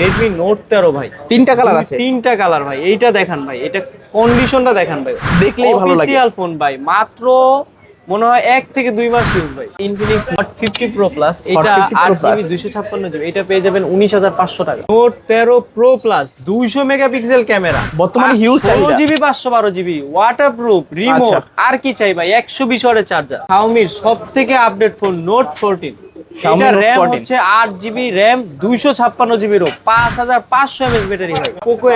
Redmi note তেরো ভাই। তিনটা কালার আছে। তিনটা কালার ভাই। এইটা দেখান ভাই। এটা কন্ডিশনটা দেখান ভাই। দেখলেই ভালো লাগে। অফিসিয়াল ফোন ভাই। মাত্র মনে হয় এক থেকে দুই মাস ইউজ ভাই। Infinix hot fifty pro plus এটা 50 Pro আট জিবি। দুইশো ছাপ্পান্ন জিবি এটা পেয়ে যাবেন উনিশ হাজার পাঁচশো টাকা। নোট তেরো প্রো প্লাস দুইশো মেগাপিক্সেল ক্যামেরা। বর্তমানে হিউজ চাহিদা। জিবি পাঁচশো বারো জিবি ওয়াটার প্রুফ রিমোট। আর কি চাই ভাই? একশো বিশ ওয়াটের চার্জার শাওমির সব থেকে আপডেট ফোন নোট ফোরটিন এটা 14 হচ্ছে আট জিবি র্যাম দুইশো ছাপ্পান্ন জিবি রো পাঁচ হাজার পাঁচশো ব্যাটারি ভাই।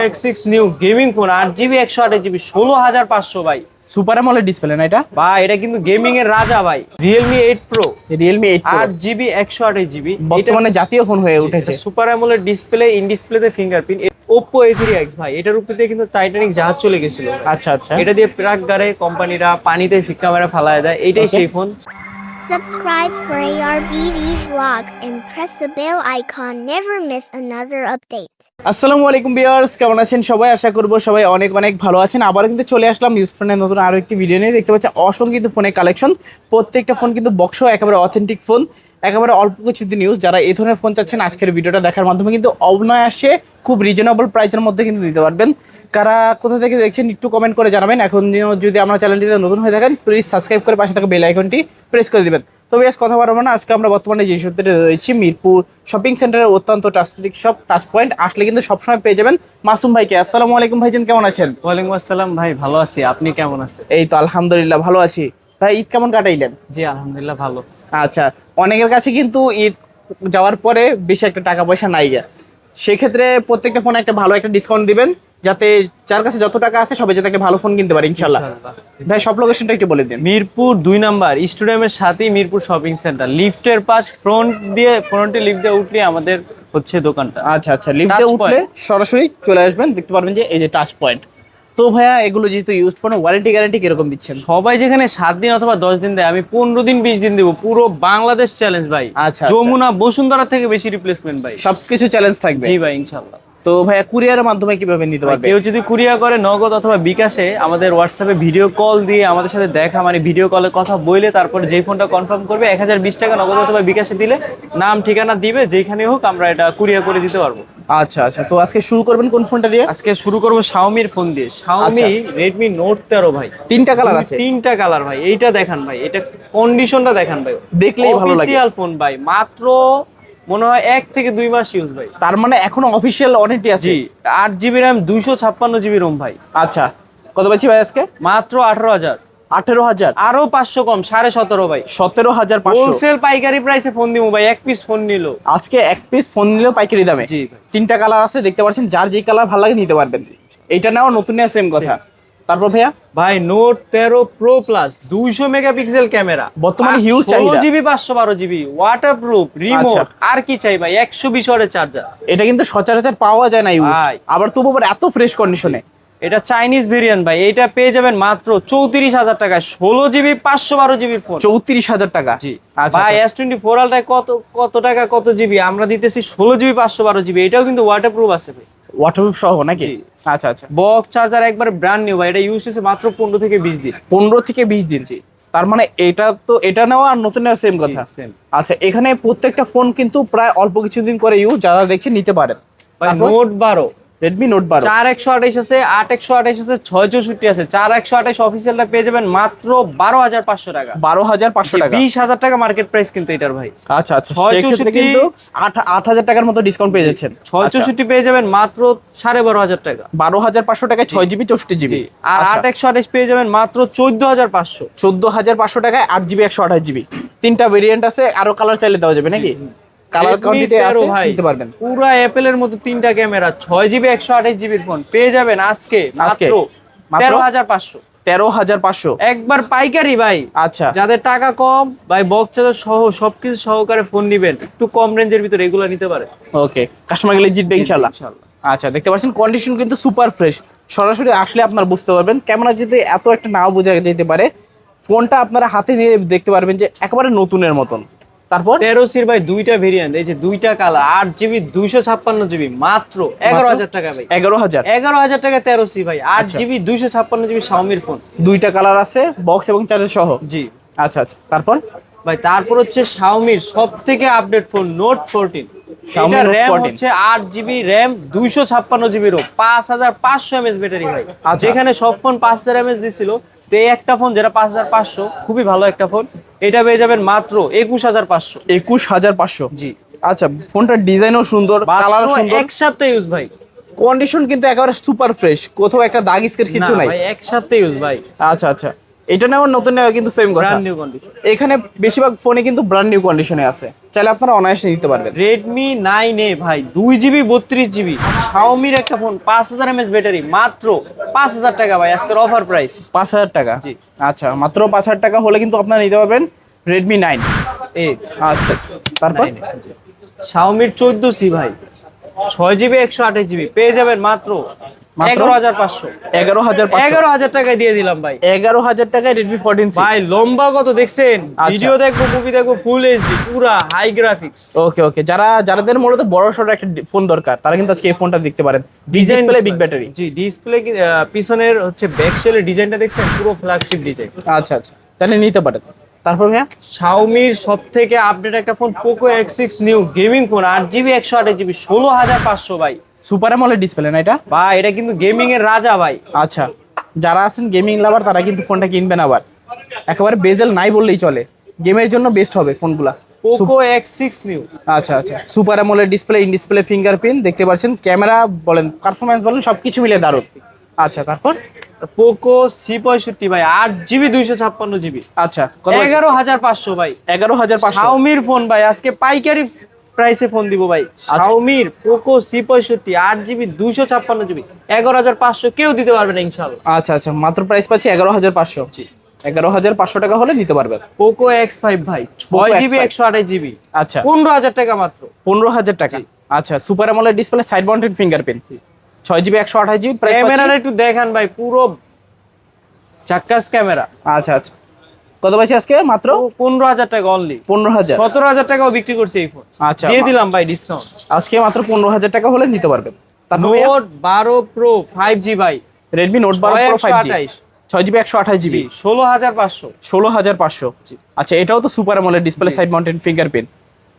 X six new gaming phone আট জিবি একশো আট জিবি ষোলো হাজার পাঁচশো ভাই। সুপার অ্যামোলেড ডিসপ্লে না এটা? ভাই এটা কিন্তু গেমিং এর রাজা ভাই। প্রো রিয়েলমি এইট আট জিবি একশো আঠাশ জিবি বর্তমানে জাতীয় ফোন হয়ে উঠেছে। সুপার অ্যামোলেড ডিসপ্লে ইন ডিসপ্লেতে ফিঙ্গারপ্রিন্ট থ্রি এক্স ভাই এটার উপর দিয়ে কিন্তু টাইটানিক জাহাজ চলে গেছিল। আচ্ছা আচ্ছা। এটা দিয়ে প্রাক গাড়ে কোম্পানিরা পানিতে ফিক্কা মেরা ফালায় দেয় এটাই সেই phone Subscribe for ARBV vlogs and press the bell icon. Never miss another update. আসসালামু আলাইকুম বিয়ার্স কেমন আছেন সবাই? আশা করব সবাই অনেক অনেক ভালো আছেন। আবার কিন্তু চলে আসলাম ইউজ ফোনের নতুন আরও একটি ভিডিও নিয়ে। দেখতে পাচ্ছি অসংখ্য কিন্তু ফোনের কালেকশন প্রত্যেকটা ফোন কিন্তু বক্সও একেবারে অথেন্টিক ফোন একেবারে অল্প কিছু নিউজ যারা এই ধরনের ফোন চাচ্ছেন আজকের ভিডিওটা দেখার মাধ্যমে কিন্তু অবনয়াসে খুব রিজনেবল প্রাইসের মধ্যে কিন্তু দিতে পারবেন। কারা কোথা থেকে দেখছেন একটু কমেন্ট করে জানাবেন। এখন যদি আমার চ্যানেলটিতে নতুন হয়ে থাকেন প্লিজ সাবস্ক্রাইব করে পাশে থাকা বেল আইকনটি প্রেস করে দিবেন। তো বেশ কথা বলব না। আজকে আমরা বর্তমানে যে সত্যিটা রয়েছি মিরপুর শপিং সেন্টারের অত্যন্ত ট্রাস্টিক সব টাচ পয়েন্ট আসলে কিন্তু সবসময় পেয়ে যাবেন মাসুম ভাইকে। আসসালামু আলাইকুম ভাইজান কেমন আছেন? ওয়ালাইকুম আসসালাম ভাই ভালো আছি। আপনি কেমন আছেন? এই তো আলহামদুলিল্লাহ ভালো আছি। ভাই ঈদ কেমন কাটাইলেন? জি আলহামদুলিল্লাহ ভালো। আচ্ছা অনেকের কাছে কিন্তু ঈদ যাওয়ার পরে বেশি একটা টাকা পয়সা নাই গা সেক্ষেত্রে প্রত্যেকটা ফোনে একটা ভালো একটা ডিসকাউন্ট দিবেন যাতে যার কাছে যত টাকা আছে সবাই যাতে একটা ভালো ফোন কিনতে পারে ইনশাল্লাহ ভাই সব লোকেশনটা একটু বলে দিন। মিরপুর দুই নাম্বার স্টেডিয়ামের সাথেই মিরপুর শপিং সেন্টার লিফটের পাশ ফ্রন্ট দিয়ে ফ্রন্টে লিফট দিয়ে উঠলে আমাদের হচ্ছে দোকানটা। আচ্ছা আচ্ছা লিফটে উঠলে সরাসরি চলে আসবেন দেখতে পারবেন যে এই যে টাচ পয়েন্ট তো ভাইয়া এগুলো যেহেতু ইউজ ফোন ওয়ারেন্টি গ্যারান্টি কীরকম দিচ্ছেন? সবাই যেখানে সাত দিন অথবা দশ দিন দেয় আমি পনেরো দিন বিশ দিন দেবো। পুরো বাংলাদেশ চ্যালেঞ্জ ভাই। আচ্ছা, যমুনা বসুন্ধরা থেকে বেশি রিপ্লেসমেন্ট ভাই। সবকিছু চ্যালেঞ্জ থাকবে। জি ভাই ইনশাল্লাহ তো ভাইয়া কুরিয়ারের মাধ্যমে কীভাবে নিতে পারবে? কেউ যদি কুরিয়া করে নগদ অথবা বিকাশে আমাদের হোয়াটসঅ্যাপে ভিডিও কল দিয়ে আমাদের সাথে দেখা মানে ভিডিও কলে কথা বলে তারপরে যেই ফোনটা কনফার্ম করবে এক হাজার বিশ টাকা নগদ অথবা বিকাশে দিলে নাম ঠিকানা দিবে যেখানে হোক আমরা এটা কুরিয়া করে দিতে পারব। আচ্ছা আচ্ছা। তো আজকে শুরু করবেন কোন ফোনটা দিয়ে? আজকে শুরু করব শাওমির ফোন দিয়ে। শাওমি রেডমি নোট তেরো ভাই। তিনটা কালার আছে? তিনটা কালার ভাই। এইটা দেখান ভাই। এটা কন্ডিশনটা দেখান ভাই। দেখলেই ভালো লাগে। ফোন ভাই। মাত্র মনে হয় এক থেকে দুই মাস ইউজ ভাই। তার মানে এখনও অফিসিয়াল ওয়ারেন্টি আছে? জি আট জিবি র্যাম দুইশো ছাপ্পান্ন জিবি রোম ভাই। আচ্ছা কত পাচ্ছি ভাই আজকে? মাত্র আঠারো হাজার। আঠেরো হাজার? আরও পাঁচশো কম সাড়ে সতেরো ভাই। সতেরো হাজার হোলসেল পাইকারি প্রাইসে ফোন দিব ভাই এক পিস ফোন নিল। আজকে এক পিস ফোন নিলেও পাইকারি দামে। তিনটা কালার আছে দেখতে পাচ্ছেন যার যে কালার ভালো লাগে নিতে পারবেন। এইটা নেওয়া নতুন নেওয়া সেম কথা। তারপর ভাইয়া ভাই নোট তেরো প্রো প্লাস দুইশো মেগাপিক্সেল ক্যামেরা বর্তমানে হিউজ চাহিদা। জিবি পাঁচশো বারো জিবি ওয়াটার প্রুফ রিমোট। আর কি চাই ভাই একশো বিশ ওয়াটের চার্জার এটা কিন্তু সচরাচর পাওয়া যায় না ইউজ ভাই। আবার তবু এত ফ্রেশ কন্ডিশনে এটা চাইনিজ ভেরিয়েন্ট ভাই এটা পেয়ে যাবেন মাত্র চৌত্রিশ হাজার টাকায়। ষোলো জিবি পাঁচশো বারো জিবির ফোন। চৌত্রিশ হাজার টাকা। জি। আচ্ছা ভাই। এস টোয়েন্টি ফোর আলটায় কত কত টাকা কত জিবি? আমরা দিতেছি ষোলো জিবি পাঁচশো বারো জিবি। এটাও কিন্তু ওয়াটার প্রুফ আছে ভাই। ওয়াটারপ্রুফ সহ নাকি? আচ্ছা আচ্ছা। বক চার্জার একবার ব্র্যান্ড নিউ ভাই। এটা ইউজ হয়েছে মাত্র পনেরো থেকে বিশ দিন। পনেরো থেকে বিশ দিন। তার মানে এটা তো এটা নেওয়া আর নতুন নেওয়া সেম কথা। আচ্ছা এখানে প্রত্যেকটা ফোন কিন্তু প্রায় অল্প কিছুদিন করে ইউজ যারা দেখছে নিতে পারেন। নোট বারো। রেডমি নোট বারো। চার একশো আঠাইশ আছে আট একশো আঠাইশ আছে ছয় চৌষট্টি আছে। চার একশো আঠাইশ অফিসিয়ালটা পেয়ে যাবেন মাত্র বারো হাজার পাঁচশো টাকা। বারো হাজার পাঁচশো টাকা। বিশ হাজার টাকা মার্কেট প্রাইস কিন্তু এটার ভাই। আচ্ছা আচ্ছা ছয় চৌষট্টি- আট হাজার টাকার মতো ডিসকাউন্ট পেয়ে যাচ্ছেন। ছয় আচ্ছা, চৌষট্টি পেয়ে যাবেন মাত্র সাড়ে বারো হাজার টাকা। বারো হাজার পাঁচশো টাকায় ছয় জিবি চৌষট্টি জিবি আর আট একশো আঠাইশ পেয়ে যাবেন মাত্র চোদ্দ হাজার পাঁচশো। চোদ্দ হাজার পাঁচশো টাকায় আট জিবি একশো আঠাশ জিবি তিনটা ভেরিয়েন্ট আছে আরও কালার চাইলে দেওয়া যাবে নাকি? কালার কোয়ান্টিটি আছে। নিতে পারবেন। পুরা অ্যাপেলের মতো তিনটা ক্যামেরা ছয় জিবি একশো আঠাইশ জিবির ফোন পেয়ে যাবেন আজকে আজকে? মাত্র মাত্র? তেরো হাজার পাঁচশো। একবার পাইকারি ভাই আচ্ছা। যাদের টাকা কম ভাই বক্স চার্জার সহ সবকিছু সহকারে ফোন নিবেন। একটু কম রেঞ্জের ভিতরে এগুলো নিতে পারে। ওকে কাস্টমার গেলে জিতবে ইনশাল্লাহ। ইনশাআল্লাহ। আচ্ছা দেখতে পাচ্ছেন কন্ডিশন কিন্তু সুপার ফ্রেশ সরাসরি আসলে আপনারা বুঝতে পারবেন ক্যামেরা যদি এত একটা নাও বোঝা যেতে পারে ফোনটা আপনারা হাতে নিয়ে দেখতে পারবেন যে একেবারে নতুনের মতন। তারপর? তেরো সির ভাই দুইটা ভেরিয়েন্ট এই যে দুইটা কালার আট জিবি দুইশো ছাপ্পান্ন জিবি মাত্র এগারো হাজার টাকা ভাই। এগারো হাজার। এগারো হাজার টাকা তেরো সি ভাই আট আচ্ছা। জিবি দুইশো ছাপ্পান্ন জিবি শাওমির ফোন দুইটা কালার আছে বক্স এবং চার্জার সহ? জি। আচ্ছা আচ্ছা। তারপর? ভাই তারপর হচ্ছে শাওমির সব থেকে আপডেট ফোন নোট ফোরটিন এটা র্যাম হচ্ছে আট জিবি র্যাম দুইশো ছাপ্পান্ন জিবি রো পাঁচ হাজার পাঁচশো এমএস ব্যাটারি ভাই। আচ্ছা। যেখানে সব ফোন পাঁচ হাজার এমএস দিছিল তো এই একটা ফোন যেটা পাঁচ হাজার পাঁচশো খুবই ভালো একটা ফোন এটা পেয়ে যাবেন মাত্র একুশ হাজার পাঁচশো। একুশ হাজার পাঁচশো। জি। আচ্ছা ফোনটার ডিজাইনও সুন্দর কালার সুন্দর। এক সপ্তাহ ইউজ ভাই। কন্ডিশন কিন্তু একেবারে সুপার ফ্রেশ কোথাও একটা দাগ স্কেচ কিছু নাই। এক সপ্তাহ ইউজ ভাই। আচ্ছা আচ্ছা। এটা নেওয়ার নতুন নেওয়া কিন্তু সেম কথা। ব্র্যান্ড নিউ কন্ডিশন এখানে বেশিরভাগ ফোনে কিন্তু ব্র্যান্ড নিউ কন্ডিশনে আছে। চাইলে আপনারা অনায়াসে নিতে পারবেন। রেডমি নাইন এ ভাই দুই জিবি বত্রিশ জিবি শাওমির একটা ফোন পাঁচ হাজার এমএস ব্যাটারি মাত্র পাঁচ হাজার টাকা ভাই আজকের অফার প্রাইস পাঁচ হাজার টাকা? জি। আচ্ছা মাত্র পাঁচ হাজার টাকা হলে কিন্তু আপনারা নিতে পারবেন রেডমি নাইন এ। আচ্ছা আচ্ছা। তারপর? শাওমির চোদ্দ সি ভাই ছয় জিবি একশো আঠাশ জিবি পেয়ে যাবেন মাত্র টাকায় দিয়ে দিলাম ভাই। এগারো হাজার টাকায় রেডমি ফোরটিন ভাই লম্বা কত দেখছেন? আচ্ছা। ভিডিও দেখব মুভি দেখব ফুল এইচডি পুরা হাই গ্রাফিক্স ওকে ওকে যারা যাদের মূলত বড় সড়ো একটা ফোন দরকার তারা কিন্তু আজকে এই ফোনটা দেখতে পারেন। ডিজাইন ডিসপ্লে বিগ ব্যাটারি জি ডিসপ্লে পিছনের হচ্ছে ব্যাক ডিজাইনটা দেখছেন? পুরো ফ্ল্যাগশিপ ডিজাইন আচ্ছা আচ্ছা। তাহলে নিতে পারেন। তারপর ভাইয়া? শাওমির সব থেকে আপডেট একটা phone Poco X six new gaming phone আট জিবি একশো আঠাশ জিবি ষোলো হাজার পাঁচশো ভাই। সুপার অ্যামোলেড ডিসপ্লে না এটা? ভাই এটা কিন্তু গেমিং এর রাজা ভাই। আচ্ছা যারা আছেন গেমিং লাভার তারা কিন্তু ফোনটা কিনবেন আবার। একেবারে বেজেল নাই বললেই চলে। গেমের জন্য বেস্ট হবে ফোনগুলা পোকো এক্স সিক্স নিউ আচ্ছা আচ্ছা। Super AMOLED display in display fingerprint দেখতে পাচ্ছেন ক্যামেরা বলেন পারফরমেন্স বলেন সবকিছু মিলে দারুণ। আচ্ছা তারপর? পোকো সি পঁয়ষট্টি ভাই আট জিবি দুইশো ছাপ্পান্ন জিবি আচ্ছা এগারো হাজার পাঁচশো ভাই। এগারো হাজার পাঁচশো। ফোন ভাই আজকে পাইকারি প্রাইসে ফোন দিব ভাই। শাওমির পোকো সি পঁয়ষট্টি আট জিবি দুইশো ছাপ্পান্ন জিবি এগারো হাজার পাঁচশো কেউ দিতে পারবে না ইনশাল্লাহ আচ্ছা আচ্ছা মাত্র প্রাইস পাচ্ছি এগারো হাজার পাঁচশো। এগারো হাজার পাঁচশো টাকা হলে নিতে পারবেন পোকো এক্স ফাইভ ভাই ছয় জিবি একশো আঠাশ জিবি আচ্ছা। পনেরো হাজার টাকা মাত্র। পনেরো হাজার টাকা। আচ্ছা super AMOLED display side mounted fingerprint ছয় জিবি একশো আঠাশ জিবি ক্যামেরাটা একটু দেখান ভাই পুরো চাক্কাস ক্যামেরা। আচ্ছা আচ্ছা। কত পাচ্ছি আজকে? মাত্র? পনেরো হাজার টাকা অনলি পনেরো হাজার। সতেরো হাজার টাকাও বিক্রি করছে এই ফোন আচ্ছা দিয়ে দিলাম ভাই ডিসকাউন্ট আজকে মাত্র পনেরো হাজার টাকা হলে নিতে পারবেন। নোট বারো প্রো ফাইভ জি ভাই। রেডমি নোট বারো ছয় প্রো একশো ফাইভ জি ছয় জিবি একশো আঠাশ জিবি। ষোলো হাজার পাঁচশো। ষোলো হাজার পাঁচশো। আচ্ছা এটাও তো super AMOLED display side mounted fingerprint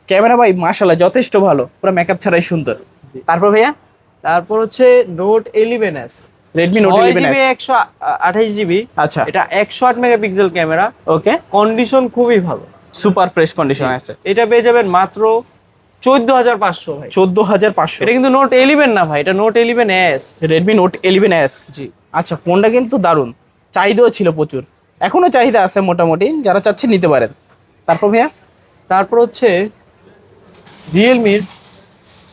camera ভাই মাশাআল্লাহ যথেষ্ট ভালো। পুরো মেকআপ ছাড়াই সুন্দর। তারপর ভাইয়া? তারপর হচ্ছে note eleven S eleven GB একশো আঠাইশ জিবি আচ্ছা। এটা একশো আট মেগাপিক্সেল ক্যামেরা ওকে কন্ডিশন খুবই ভালো। সুপার ফ্রেশ কন্ডিশন আছে। এটা পেয়ে যাবেন মাত্র চোদ্দ হাজার পাঁচশো ভাই। চোদ্দ হাজার পাঁচশো। এটা কিন্তু নোট ইলেভেন না ভাই এটা note eleven S Redmi note eleven S জি। আচ্ছা ফোনটা কিন্তু দারুণ। চাহিদাও ছিল প্রচুর। এখনও চাহিদা আছে মোটামুটি যারা চাচ্ছে নিতে পারেন। তারপর ভাইয়া? তারপর হচ্ছে রিয়েলমির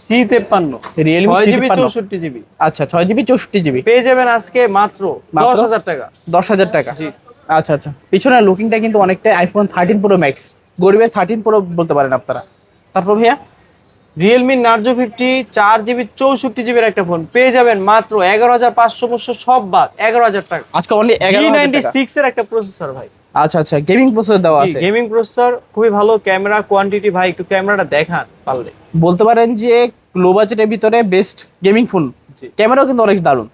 সি তেপ্পান্ন। Realme ছয় জিবি C53 চৌষট্টি জিবি। আচ্ছা ছয় জিবি চৌষট্টি জিবি। পেয়ে যাবেন আজকে মাত্র? দশ হাজার টাকা। দশ হাজার টাকা। আচ্ছা আচ্ছা। পিছনের লুকিংটা কিন্তু অনেকটাই আইফোন থার্টিন প্রো ম্যাক্স গরিবের থার্টিন প্রো বলতে পারেন আপনারা। তারপর ভাইয়া? রিয়েলমি নার্জো ফিফটি চার জিবি চৌষট্টি জিবির একটা ফোন পেয়ে যাবেন মাত্র এগারো হাজার পাঁচশো সব বাদ। এগারো হাজার টাকা। আজকে অনলি এগারো নাইনটি সিক্স এর একটা প্রসেসর ভাই। আচ্ছা আচ্ছা গেমিং প্রসেসর দেওয়া আছে। গেমিং প্রসেসর খুবই ভালো ক্যামেরা কোয়ান্টিটি ভাই একটু ক্যামেরাটা দেখান পারলে। বলতে পারেন যে লো বাজেটের ভিতরে বেস্ট গেমিং ফোন ক্যামেরাও কিন্তু অনেক দারুণ।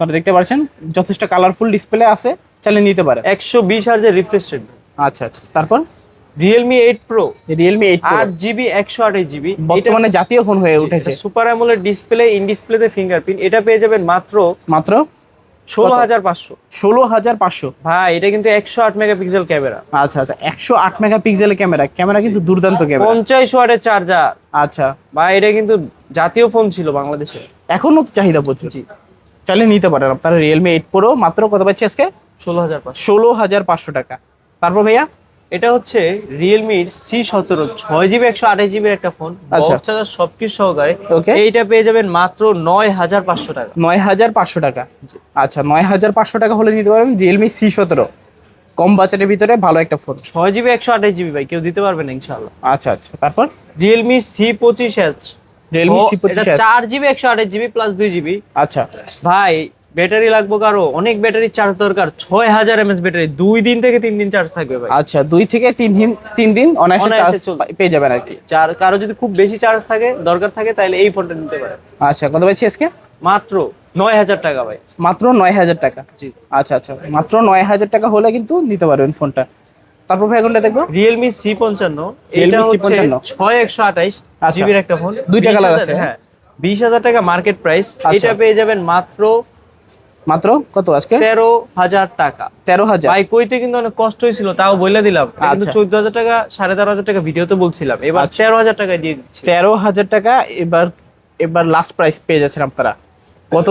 আপনারা দেখতে পাচ্ছেন যথেষ্ট কালারফুল ডিসপ্লে আছে চাইলে নিতে পারেন। একশো বিশ হার্জের রিফ্রেশ রেট আচ্ছা আচ্ছা তারপর? Realme eight pro Realme eight আট জিবি একশো আঠাশ জিবি বর্তমানে জাতীয় ফোন হয়ে উঠেছে। সুপার অ্যামোলেড ডিসপ্লে ইন ডিসপ্লেতে ফিঙ্গারপ্রিন্ট এটা পেয়ে যাবেন মাত্র মাত্র ষোলো হাজার পাঁচশো। ষোলো হাজার পাঁচশো? ভাই এটা কিন্তু একশো আট মেগাপিক্সেল ক্যামেরা। আচ্ছা আচ্ছা একশো আট ক্যামেরা। ক্যামেরা কিন্তু দুর্দান্ত ক্যামেরা। পঞ্চাশ ওয়াটের চার্জার। আচ্ছা। ভাই এটা কিন্তু জাতীয় ফোন ছিল বাংলাদেশে। এখনও তো চাহিদা প্রচুর। চাইলে নিতে পারেন আপনারা রিয়েলমি এইট প্রো মাত্র কত পাচ্ছি আজকে? ষোলো হাজার ষোলো হাজার পাঁচশো টাকা। তারপর ভাইয়া? এটা হচ্ছে রিয়েলমির সি সতেরো ছয় জিবি একশো আঠাশ জিবির একটা ফোন আচ্ছা। চার্জার সবকিছু সহকারে. এইটা পেয়ে যাবেন মাত্র নয় হাজার পাঁচশো টাকা। নয় হাজার পাঁচশো টাকা। আচ্ছা নয় হাজার পাঁচশো টাকা হলে নিতে পারবেন রিয়েলমি সি সতেরো। কম বাজেটের ভিতরে ভালো একটা ফোন ছয় জিবি একশো আঠাশ জিবি ভাই কেউ দিতে পারবে না ইনশাল্লাহ আচ্ছা আচ্ছা তারপর? রিয়েলমি সি পঁচিশ এচ Realme C25s চার জিবি একশো আঠাশ জিবি প্লাস দুই জিবি আচ্ছা। ভাই ব্যাটারি লাগবে কারও? অনেক ব্যাটারি চার্জ দরকার। ছয় হাজার এমএস ব্যাটারি। দুই দিন থেকে তিন দিন চার্জ থাকবে ভাই। আচ্ছা দুই থেকে তিন দিন তিন দিন অনায়াসে অনায়াসে চার্জ পেয়ে যাবেন আর কি। চার কারও যদি খুব বেশি চার্জ থাকে দরকার থাকে তাহলে এই ফোনটা নিতে পারে আচ্ছা কত পাচ্ছি আজকে? মাত্র নয় হাজার টাকা ভাই। মাত্র নয় হাজার টাকা? জি। আচ্ছা আচ্ছা মাত্র নয় হাজার টাকা হলে কিন্তু নিতে পারবেন ফোনটা তারপর ভাই কোনটা দেখব? রিয়েলমি সি পঞ্চান্ন। এটা হচ্ছে C55 ছয় একশো আঠাইশ আচ্ছা। জিবির একটা ফোন দুইটা 20,000 colour আছে? হ্যাঁ। বিশ হাজার টাকা মার্কেট প্রাইস আচ্ছা। এটা পেয়ে যাবেন মাত্র মাত্র কত আজকে? তেরো হাজার টাকা। তেরো হাজার। ভাই কইতে কিন্তু অনেক কষ্ট হয়েছিল তাও বলে দিলাম। কিন্তু আচ্ছা। চোদ্দ হাজার টাকা সাড়ে তেরো হাজার টাকা ভিডিওতে বলছিলাম। এবার আচ্ছা। তেরো হাজার টাকা দিয়ে দিচ্ছি। তেরো হাজার টাকা এবার এবার লাস্ট প্রাইস পেয়ে যাচ্ছেন আপনারা। কত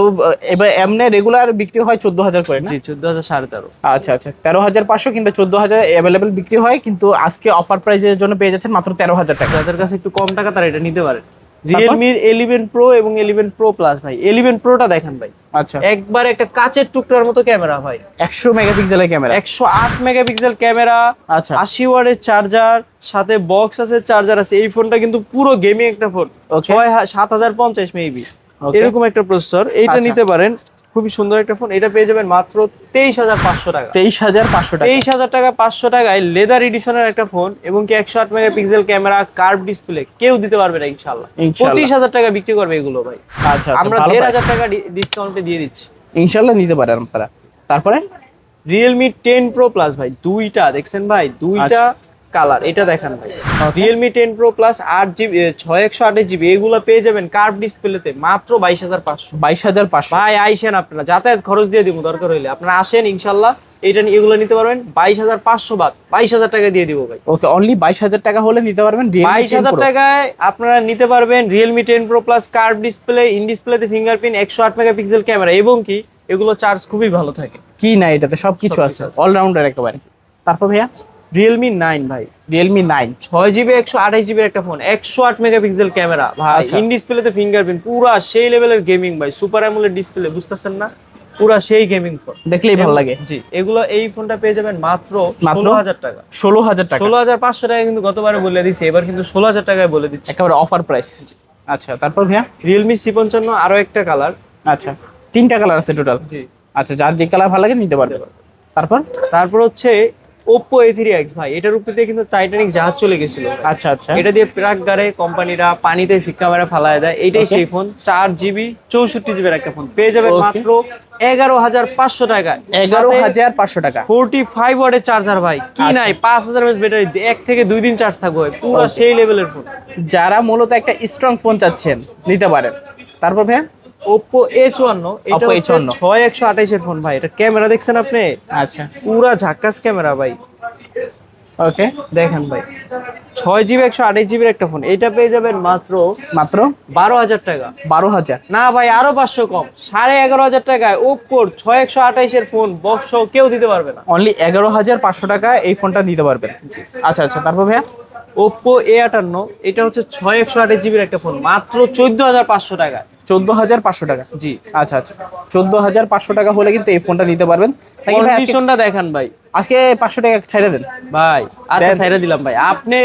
এবার এমনি রেগুলার বিক্রি হয় চোদ্দ হাজার করে জি চোদ্দ হাজার সাড়ে তেরো। আচ্ছা আচ্ছা। তেরো হাজার পাঁচশো কিংবা চোদ্দ হাজার অ্যাভেলেবেল বিক্রি হয় কিন্তু আজকে অফার প্রাইসের জন্য পেয়ে যাচ্ছেন মাত্র তেরো হাজার টাকা। যাদের কাছে একটু কম টাকা তারা এটা নিতে পারেন রিয়েলমির এলিভেন প্রো এবং এলিভেন প্রো প্লাস ভাই। এলিভেন প্রোটা দেখেন ভাই। আচ্ছা। একবার একটা কাচের টুকরার মতো ক্যামেরা ভাই। একশো মেগাপিক্সেলের ক্যামেরা। একশো আট মেগাপিক্সেল ক্যামেরা আচ্ছা। আশি ওয়ার্ডের চার্জার সাথে বক্স আছে চার্জার আছে। এই ফোনটা কিন্তু পুরো গেমিং একটা ফোন ছয় সাত হাজার পঞ্চাশ মেবি. এরকম একটা প্রসেসর এইটা আচ্ছা। নিতে পারেন। খুবই সুন্দর একটা ফোন এটা পেয়ে যাবেন মাত্র তেইশ হাজার পাঁচশো টাকা। তেইশ হাজার পাঁচশো টাকা। তেইশ হাজার টাকা পাঁচশো টাকায় লেদার এডিশনের একটা ফোন এবং কি একশো আট মেগাপিক্সেল ক্যামেরা কার্ভ ডিসপ্লে কেউ দিতে পারবে না ইনশাল্লাহ। পঁচিশ হাজার টাকা বিক্রি করবে এগুলো ভাই। আচ্ছা আচ্ছা আমরা দেড় হাজার টাকা ডিসকাউন্টে দিয়ে দিচ্ছি। ইনশাল্লাহ নিতে পারেন আপনারা। তারপরে? রিয়েলমি টেন প্রো প্লাস ভাই দুইটা দেখছেন ভাই দুইটা কালার এটা দেখান ভাই। রিয়েলমি টেন প্রো প্লাস আট জিবি ছয় একশো আঠাশ জিবি এগুলো পেয়ে যাবেন কার্ভ ডিসপ্লেতে মাত্র বাইশ হাজার পাঁচশো। বাইশ হাজার পাঁচশো। ভাই আইসেন আপনারা যাতায়াত খরচ দিয়ে দিব দরকার হইলে। আপনারা আসেন ইনশাল্লাহ এইটা নিয়ে- এগুলো নিতে পারবেন বাইশ হাজার পাঁচশো বাদ বাইশ হাজার টাকা দিয়ে দিব ভাই। ওকে অনলি বাইশ হাজার টাকা হলে নিতে পারবেন বাইশ হাজার টাকায় আপনারা নিতে পারবেন Realme ten pro plus curve display in ডিসপ্লেতে ফিঙ্গারপ্রিন্ট একশো আট মেগাপিক্সেল ক্যামেরা এবং কি এগুলো চার্জ খুবই ভালো থাকে। কি না এটাতে সবকিছু আছে। অলরাউন্ডার একেবারে। তারপর ভাইয়া? রিয়েলমি নাইন ভাই। রিয়েলমি নাইন ছয় জিবি একশো আঠাশ জিবির একটা ফোন একশো আট মেগাপিক্সেল ক্যামেরা ভাই। ইন ডিসপ্লেতে ফিঙ্গারপ্রিন্ট পুরা সেই লেভেলের গেমিং ভাই। সুপার অ্যামোলেড ডিসপ্লে বুঝতেছেন না? পুরা সেই গেমিং ফোন দেখলেই ভালো লাগে। জি এগুলো এই ফোনটা পেয়ে যাবেন মাত্র মাত্র? হাজার টাকা। ষোলো হাজার টাকা। ষোলো হাজার পাঁচশো টাকা কিন্তু গতবারে বলে দিছি এবার কিন্তু ষোলো হাজার টাকায় বলে দিচ্ছি। একেবারে অফার প্রাইস আচ্ছা তারপর ভাইয়া? রিয়েলমি সি পঞ্চান্ন আরও একটা কালার আচ্ছা তিনটা কালার আছে টোটাল জি। আচ্ছা যার যে কালার ভালো লাগে নিতে পারবে। তারপর? তারপর হচ্ছে ওপ্পো এ থ্রি এক্স ভাই। এটার উপর দিয়ে কিন্তু টাইটানিক জাহাজ চলে গেছিল। আচ্ছা আচ্ছা। এটা দিয়ে প্রাক গাড়ে কোম্পানিরা পানিতে ফিক্কা মেরা ফালায় দেয়। Okay. সেই ফোন চার জিবি চৌষট্টি জিবির একটা ফোন পেয়ে যাবে মাত্র এগারো হাজার পাঁচশো টাকা। এগারো হাজার পাঁচশো টাকা। ফোরটি ফাইভ ওয়ার্ডের চার্জার ভাই। কি আচ্ছা। নাই? পাঁচ হাজার ব্যাটারি এক থেকে দুই দিন চার্জ থাকবে পুরো সেই লেভেলের ফোন যারা মূলত একটা স্ট্রং ফোন চাচ্ছেন নিতে পারেন। তারপর ভাইয়া? ওপ্পো এ চুয়ান্ন এটা Oppo হচ্ছে A54 ছয় একশো আঠাইশের ফোন ভাই এটা ক্যামেরা দেখছেন আপনি? আচ্ছা। পুরা ঝাক্কাস ক্যামেরা ভাই। ওকে দেখেন ভাই ছয় জিবি একশো আঠাইশ জিবির একটা ফোন এটা পেয়ে যাবেন মাত্র মাত্র? বারো হাজার টাকা। বারো হাজার? না ভাই আরও পাঁচশো কম সাড়ে এগারো হাজার টাকায় ওপ্পোর ছয় একশো আঠাইশের ফোন বক্স কেউ দিতে পারবে না। অনলি এগারো হাজার পাঁচশো টাকা এই ফোনটা নিতে পারবেন। আচ্ছা আচ্ছা তারপর ভাইয়া? ওপ্পো এ আটান্ন এটা হচ্ছে ছয় একশো আঠাশ জিবির একটা ফোন মাত্র চোদ্দ হাজার পাঁচশো টাকা। চোদ্দ হাজার পাঁচশো টাকা? জি। আচ্ছা আচ্ছা। চোদ্দ হাজার পাঁচশো টাকা হলে কিন্তু এই ফোনটা নিতে পারবেন। কন্ডিশনটা দেখান ভাই। আজকে পাঁচশো টাকা ছেড়ে দেন। ভাই আচ্ছা দেন। দিলাম ভাই। আপনি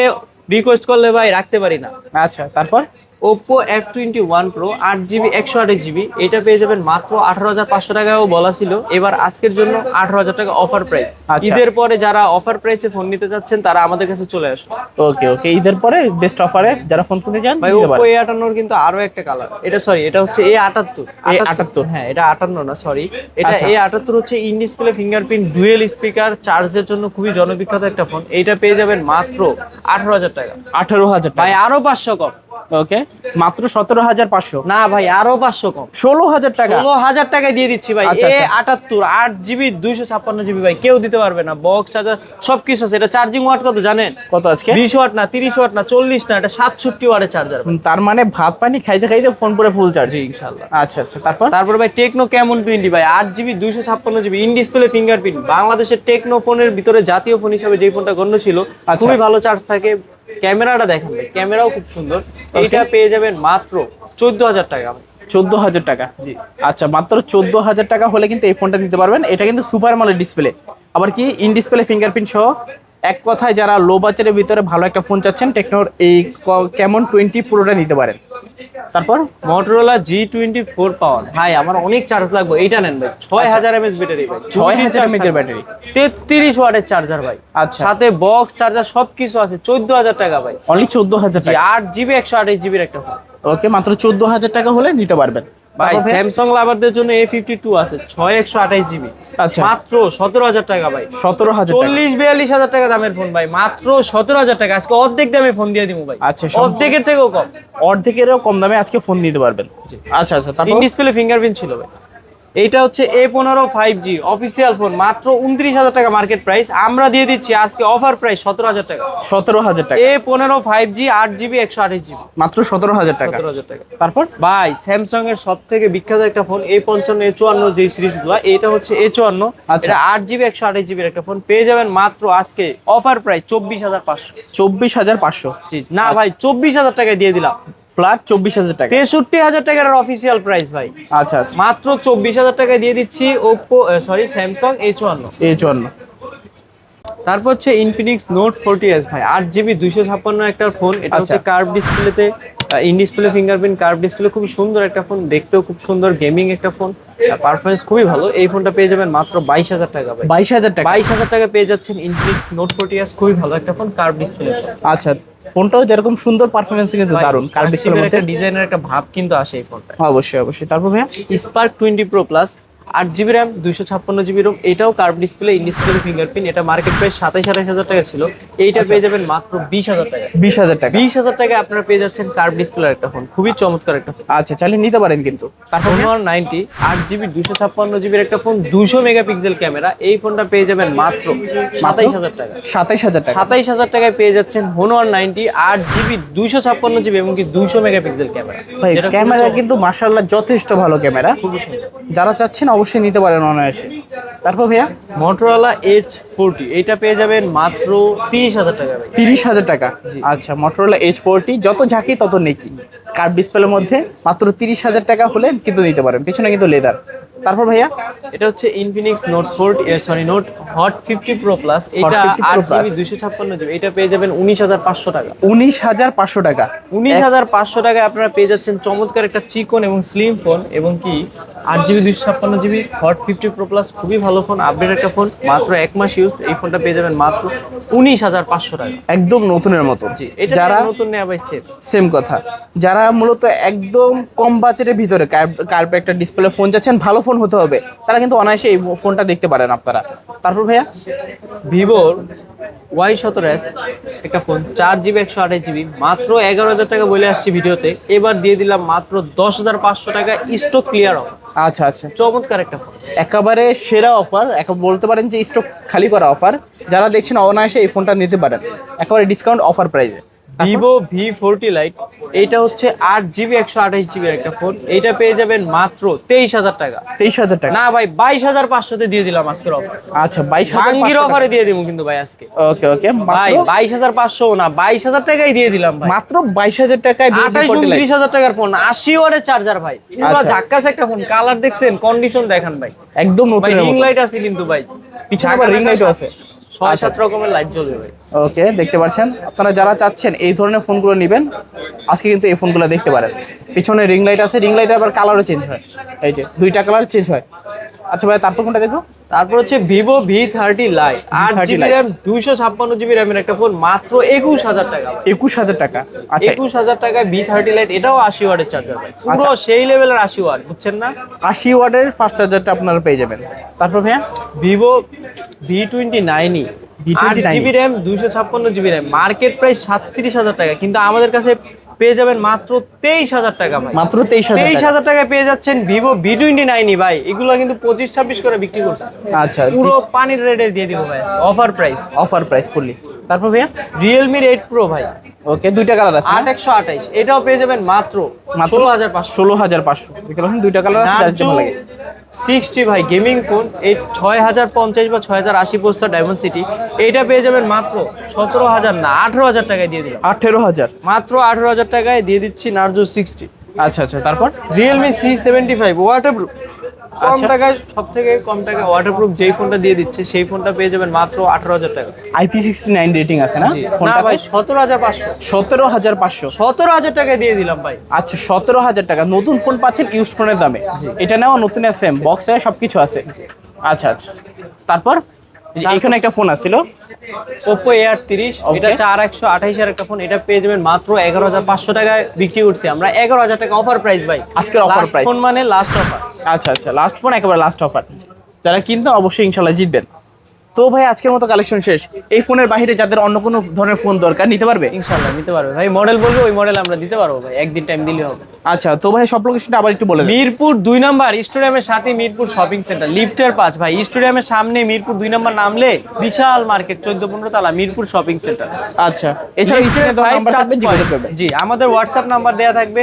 রিকোয়েস্ট করলে ভাই রাখতে পারি না। আচ্ছা তারপর? Oppo F twenty one pro আট জিবি একশো আঠাশ জিবি এটা পেয়ে যাবেন মাত্র আঠারো হাজার পাঁচশো টাকাও বলা ছিল। এবার আজকের জন্য আঠারো হাজার টাকা অফার প্রাইস আচ্ছা। ঈদের পরে যারা অফার প্রাইসে ফোন নিতে চাচ্ছেন তারা আমাদের কাছে চলে আসুন। ওকে ওকে ঈদের পরে বেস্ট অফারে যারা ফোন কিনতে চান ভাই নিতে এ আটান্নর কিন্তু আরও একটা কালার এটা সরি এটা হচ্ছে এ আটাত্তর। A78 হ্যাঁ এটা আটান্ন না সরি এটা আচ্ছা। এ আটাত্তর হচ্ছে in display fingerprint dual speaker চার্জের জন্য খুবই জনবিখ্যাত একটা ফোন এইটা পেয়ে যাবেন মাত্র আঠারো হাজার টাকা। আঠারো হাজার টাকা। আরও পাঁচশো কম। ওকে মাত্র সতেরো হাজার পাঁচশো। না ভাই আরও পাঁচশো কম। ষোলো হাজার টাকা। ষোলো হাজার টাকায় দিয়ে দিচ্ছি ভাই। আচ্ছা, এ আচ্ছা। আটাত্তর আট জিবি দুইশো ছাপ্পান্ন জিবি ভাই। কেউ দিতে পারবে না। বক্স চার্জার সবকিছু আছে। এটা চার্জিং ওয়াট কত জানেন? কত আজকে? বিশ ওয়াট না তিরিশ ওয়াট না চল্লিশ না এটা সাতষট্টি ওয়াটের চার্জার তার মানে ভাত পানি খাইতে খাইতে ফোন পুরো ফুল চার্জ ইনশাল্লাহ আচ্ছা আচ্ছা। তারপর? তারপর ভাই টেকনো কেমন টোয়েন্টি ভাই? আট জিবি দুইশো ছাপ্পান্ন জিবি ইন ডিসপ্লে ফিঙ্গারপ্রিন্ট বাংলাদেশের টেকনো ফোনের ভিতরে জাতীয় ফোন হিসাবে যে ফোনটা গণ্য ছিল আচ্ছা। খুবই ভালো চার্জ থাকে। ক্যামেরাটা দেখেন ক্যামেরাও খুব সুন্দর। এইটা পেয়ে যাবেন মাত্র চোদ্দ হাজার টাকা। চোদ্দ হাজার টাকা জি। আচ্ছা মাত্র চোদ্দ হাজার টাকা হলে কিন্তু এই ফোনটা নিতে পারবেন। এটা কিন্তু সুপার মালের ডিসপ্লে আবার কি ইন ডিসপ্লে ফিঙ্গারপ্রিন্ট সহ এক কথায় যারা লো বাজারের ভিতরে ভালো একটা ফোন চাচ্ছেন টেকনোর এই কেমন টোয়েন্টি প্রোটা নিতে পারেন। তারপর Motorola G twenty four power ভাই আমার অনেক চার্জ লাগবে এইটা নেন ভাই। ছয় হাজার এমএস ব্যাটারি ভাই। ছয় হাজার এর ব্যাটারি তেত্রিশ ওয়াটের চার্জার ভাই। আচ্ছা। সাথে বক্স চার্জার সবকিছু আছে। চোদ্দ হাজার টাকা ভাই। অনলি চোদ্দ হাজার টাকা। আট জিবি একশো আঠাশ জিবির একটা ওকে মাত্র চোদ্দ হাজার টাকা হলে নিতে পারবেন। ভাই? স্যামসাং লাভারদের জন্য এ ফিফটি টু আছে ছয় একশো আঠাইশ জিবি আচ্ছা। মাত্র সতেরো হাজার টাকা ভাই। সতেরো হাজার চল্লিশ বিয়াল্লিশ হাজার টাকা দামের ফোন ভাই মাত্র সতেরো হাজার টাকা। আজকে অর্ধেক দামে ফোন দিয়ে দিব ভাই। আচ্ছা, অর্ধেকের থেকেও কম। অর্ধেকেরও কম দামে আজকে ফোন নিতে পারবেন। আচ্ছা আচ্ছা তারপর? ডিসপ্লে ফিঙ্গারপ্রিন্ট ছিল ভাই। এইটা হচ্ছে এ পনেরো ফাইভ জি অফিসিয়াল ফোন মাত্র উনত্রিশ হাজার টাকা মার্কেট প্রাইস আমরা দিয়ে দিচ্ছি আজকে অফার প্রাইস সতেরো হাজার টাকা। সতেরো হাজার টাকা। এ পনেরো ফাইভ জি আট জিবি একশো আঠাশ জিবি মাত্র সতেরো হাজার টাকা। সতেরো হাজার টাকা। তারপর ভাই স্যামসাং এর সব থেকে বিখ্যাত একটা ফোন এ পঞ্চান্ন এ চুয়ান্ন যে সিরিজগুলো এটা হচ্ছে এ চুয়ান্ন। আচ্ছা। আট জিবি একশো আঠাশ জিবির একটা ফোন পেয়ে যাবেন মাত্র আজকে অফার প্রাইস চব্বিশ হাজার পাঁচশো। চব্বিশ হাজার পাঁচশো। না ভাই চব্বিশ হাজার টাকায় দিয়ে দিলাম। ফ্ল্যাট চব্বিশ হাজার টাকা। তেষট্টি হাজার টাকার অফিসিয়াল প্রাইস ভাই। আচ্ছা আচ্ছা। মাত্র চব্বিশ হাজার টাকায় দিয়ে দিচ্ছি ওপো সরি স্যামসাং এ চুয়ান্ন এই চুয়ান্ন তারপর হচ্ছে ইনফিনিক্স নোট ফোরটি এস ভাই আট জিবি দুইশো ছাপ্পান্ন একটা ফোন এটা। হচ্ছে কার্ভ ডিসপ্লেতে in display fingerprint curve display খুবই সুন্দর একটা ফোন দেখতেও খুব সুন্দর গেমিং একটা ফোন পারফরমেন্স খুবই ভালো। এই ফোনটা পেয়ে যাবেন মাত্র বাইশ হাজার টাকা বাইশ হাজার টাকা। বাইশ হাজার টাকা পেয়ে যাচ্ছেন ইনফিনিক্স নোট ফোরটি এস খুবই ভালো একটা ফোন কার্ভ ডিসপ্লে আচ্ছা। ফোনটাও যেরকম সুন্দর পারফরমেন্স কিন্তু দারুণ কারণ ডিসপ্লের মধ্যে। ডিজাইনের একটা ভাব কিন্তু আসে এই ফোনটা অবশ্যই অবশ্যই। তারপর ভাইয়া? স্পার্ক টোয়েন্টি প্রো প্লাস আট জিবি র্যাম দুইশো ছাপ্পান্ন জিবি রোম এটাও curve display in display fingerprint এটা মার্কেট প্রাইস সাতাইশ আঠাইশ হাজার টাকা ছিল। এইটা পেয়ে যাবেন মাত্র বিশ হাজার টাকা। বিশ হাজার টাকা। বিশ হাজার টাকা আপনারা পেয়ে যাচ্ছেন কার্ভ ডিসপ্লে একটা ফোন খুবই চমৎকার একটা ফোন আচ্ছা চালিয়ে নিতে পারেন কিন্তু? ফোন নাইনটি আট জিবি দুশো ছাপ্পান্ন জিবির একটা ফোন দুশো মেগাপিক্সেল ক্যামেরা এই ফোনটা পেয়ে যাবেন মাত্র সাতাইশ হাজার টাকা। সাতাইশ হাজার টাকা। সাতাইশ হাজার টাকায় পেয়ে যাচ্ছেন হোনোয়ার নাইনটি আট জিবি দুইশো ছাপ্পান্ন জিবি এবং কি দুইশো মেগাপিক্সেল ক্যামেরা ক্যামেরা কিন্তু মার্শাল্লাহ যথেষ্ট ভালো ক্যামেরা খুবই সুন্দর। যারা চাচ্ছেন অবশ্যই নিতে পারেন অনায়াসে। তারপর ভাইয়া? মোটরওয়ালা এইচ ফোরটি এটা পেয়ে যাবেন মাত্র তিরিশ হাজার টাকা তিরিশ হাজার টাকা? আচ্ছা মোটরওয়ালা এইচ ফোরটি যত ঝাঁকি তত নেকি। কার ডিসপ্লের মধ্যে মাত্র তিরিশ হাজার টাকা হলে কিন্তু নিতে পারেন পিছনে কিন্তু লেদার তারপর ভাইয়া? এটা হচ্ছে Infinix note four sorry note hot fifty pro plus এটা 50 আট জিবি দুইশো ছাপ্পান্ন জিবি। এটা পেয়ে যাবেন উনিশ হাজার পাঁচশো টাকা। উনিশ হাজার পাঁচশো টাকা। উনিশ হাজার পাঁচশো টাকায় আপনারা পেয়ে যাচ্ছেন চমৎকার একটা চিকন এবং স্লিম ফোন এবং কি আট জিবি দুইশো ছাপ্পান্ন GB hot fifty pro plus খুবই ভালো ফোন আপডেট একটা ফোন মাত্র এক মাস ইউজ এই ফোনটা পেয়ে যাবেন মাত্র উনিশ হাজার পাঁচশো টাকা। একদম নতুনের মতো। যারা নতুন নেওয়া ভাই সেফ সেম কথা। যারা মূলত একদম কম বাজেটের ভিতরে কার্প একটা ডিসপ্লে ফোন চাচ্ছেন ভালো ফোন হতে হবে। তারা কিন্তু অনায়াসে এই ফোনটা দেখতে পারেন আপনারা। তারপর ভাইয়া? ভিভোর ওয়াই সতেরো এস একটা ফোন চার জিবি একশো আঠাশ জিবি মাত্র এগারো হাজার টাকা বলে আসছি ভিডিওতে। এবার দিয়ে দিলাম মাত্র দশ হাজার পাঁচশো টাকা স্টক ক্লিয়ার অফ আচ্ছা আচ্ছা। চমৎকার একটা ফোন। একেবারে সেরা অফার বলতে পারেন যে স্টক খালি করা অফার যারা দেখছেন অনায়াসে এই ফোনটা নিতে পারেন। একেবারে ডিসকাউন্ট অফার প্রাইসে ভিভো ভি ফোরটি লাইট এটা হচ্ছে আট জিবি একশো আঠাশ জিবির একটা ফোন এইটা পেয়ে যাবেন মাত্র তেইশ হাজার টাকা। তেইশ হাজার টাকা? না ভাই বাইশ হাজার পাঁচশোতে দিয়ে দিলাম আজকের অফার আচ্ছা বাইশ হাজার ভাঙ্গির অফারে দিয়ে দিব কিন্তু ভাই আজকে। ওকে ওকে ভাই বাইশ হাজার পাঁচশো না বাইশ হাজার টাকাই দিয়ে দিলাম ভাই। মাত্র বাইশ হাজার টাকায় আঠাশ উনত্রিশ হাজার টাকার ফোন আশি ওয়ারের চার্জার ভাই। আচ্ছা। ঝাক্কাস একটা ফোন কালার দেখছেন কন্ডিশন দেখান ভাই। একদম রিং লাইট আছে কিন্তু ভাই। পিছনে আবার ring light আছে। ছয় আচ্ছা। সাত রকমের লাইট জ্বলবে ভাই। ওকে দেখতে পাচ্ছেন। আপনারা যারা চাচ্ছেন এই ধরনের ফোনগুলো নেবেন আজকে কিন্তু এই ফোনগুলো দেখতে পারেন। পিছনে রিং লাইট আছে রিং লাইট আবার কালারও চেঞ্জ হয়। এই যে দুইটা কালার চেঞ্জ হয়। আচ্ছা ভাই তারপর কোনটা দেখব? তারপর হচ্ছে ভিভো ভি থার্টি লাইট আট জিবি র্যাম দুইশো ছাপ্পান্ন জিবি র্যামের একটা ফোন মাত্র একুশ হাজার টাকা একুশ হাজার টাকা। আচ্ছা। একুশ হাজার টাকায় ভি থার্টি লাইট এটাও আশি ওয়াটের চার্জার ভাই। পুরো আচ্ছা। সেই লেভেলের আশি ওয়াট বুঝছেন না? আশি ওয়ার্ডের ফার্স্ট চার্জারটা আপনারা পেয়ে যাবেন। তারপর ভাইয়া? ভিভো ভি টোয়েন্টি নাইনই আট V29 জিবি র্যাম দুইশো ছাপ্পান্ন জিবি র্যাম মার্কেট প্রাইস সাতত্রিশ হাজার টাকা। কিন্তু আমাদের কাছে পেয়ে যাবেন মাত্র তেইশ হাজার টাকা ভাই। মাত্র তেইশ হাজার তেইশ হাজার টাকায় পেয়ে যাচ্ছেন ভিভো ভি টোয়েন্টি নাইনই ভাই। এগুলো কিন্তু পঁচিশ ছাব্বিশ করে বিক্রি করছে। আচ্ছা পুরো পানির রেটে দিয়ে দিব ভাই। Offer price offer price fully তারপর ভাইয়া রিয়েলমির এইট প্রো ভাই। ওকে দুইটা কালার আছে আট একশো আঠাইশ। এটাও পেয়ে যাবেন মাত্র ষোলো হাজার পাঁচশো। ষোলো হাজার পাঁচশো। দেখতে পাচ্ছেন দুইটা কালার আছে যার জন্য লাগে। সিক্সটি ভাই গেমিং ফোন এই ছয় হাজার পঞ্চাশ বা ছয় হাজার আশি পোস্টার ডায়মন্ড সিটি এইটা পেয়ে যাবেন মাত্র সতেরো হাজার না আঠেরো হাজার টাকায় দিয়ে দিলাম। আঠেরো হাজার। মাত্র আঠেরো হাজার টাকায় দিয়ে দিচ্ছি নার্জো সিক্সটি আচ্ছা আচ্ছা তারপর? Realme C seventy five waterproof কম আচ্ছা। টাকায় সব থেকে কম টাকায় ওয়াটারপ্রুফ যেই ফোনটা দিয়ে দিচ্ছে সেই ফোনটা পেয়ে যাবেন মাত্র আঠারো হাজার টাকা। আইপি সিক্সটি নাইন রেটিং আছে না ফোনটা ভাই সতেরো হাজার পাঁচশো। সতেরো হাজার পাঁচশো। সতেরো হাজার টাকায় দিয়ে দিলাম ভাই। আচ্ছা সতেরো হাজার টাকা। নতুন ফোন পাচ্ছেন ইউজ ফোনের দামে। এটা নেওয়া নতুন সেম বক্সে সব কিছু আছে। আচ্ছা আচ্ছা। তারপর? এখানে একটা ফোন আছিল ওপো এ Okay. এটা চার একশো আঠাইশের একটা ফোন এটা পেয়ে যাবেন মাত্র এগারো হাজার পাঁচশো টাকায় বিক্রি করছি আমরা এগারো হাজার টাকা অফার প্রাইস ভাই। আজকের Last price। ফোন মানে লাস্ট অফার আচ্ছা আচ্ছা লাস্ট ফোন একেবারে লাস্ট অফার যারা কিনতে অবশ্যই ইনশাল্লাহ জিতবেন। তো ভাই আজকের মতো কালেকশন শেষ। এই ফোনের বাইরে যাদের অন্য কোনো ধরনের ফোন দরকার নিতে পারবে? ইনশাল্লাহ নিতে পারবে। ভাই মডেল বলবে ওই মডেল আমরা দিতে পারব ভাই। একদিন টাইম দিলে হবে। আচ্ছা তো ভাই সব লোকেশনটা আবার একটু বলে মিরপুর দুই নাম্বার স্টেডিয়ামের সাথে মিরপুর শপিং সেন্টার লিফটের পাঁচ। ভাই স্টেডিয়ামের সামনে মিরপুর দুই নাম্বার নামলে বিশাল মার্কেট চোদ্দ পনেরো তালা মিরপুর শপিং সেন্টার আচ্ছা এছাড়া জি আমাদের হোয়াটসঅ্যাপ নাম্বার দেওয়া থাকবে।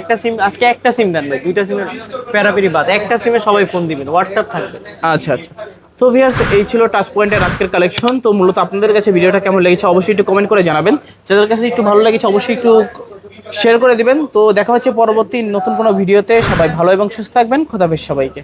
একটা সিম আজকে একটা সিম দেন ভাই দুইটা সিমের প্যারাপিরি বাদ। একটা সিমে সবাই ফোন দিবেন হোয়াটসঅ্যাপ থাকবে। আচ্ছা আচ্ছা। তো ভিয়ার্স এই ছিল টাচ পয়েন্টের আজকের কালেকশন তো মূলত আপনাদের কাছে ভিডিওটা কেমন লেগেছে অবশ্যই একটু কমেন্ট করে জানাবেন। যাদের কাছে একটু ভালো লেগেছে অবশ্যই একটু শেয়ার করে দিবেন। তো দেখা হচ্ছে পরবর্তী নতুন কোনো ভিডিওতে। সবাই ভালো এবং সুস্থ থাকবেন। খোদাফেজ সবাইকে।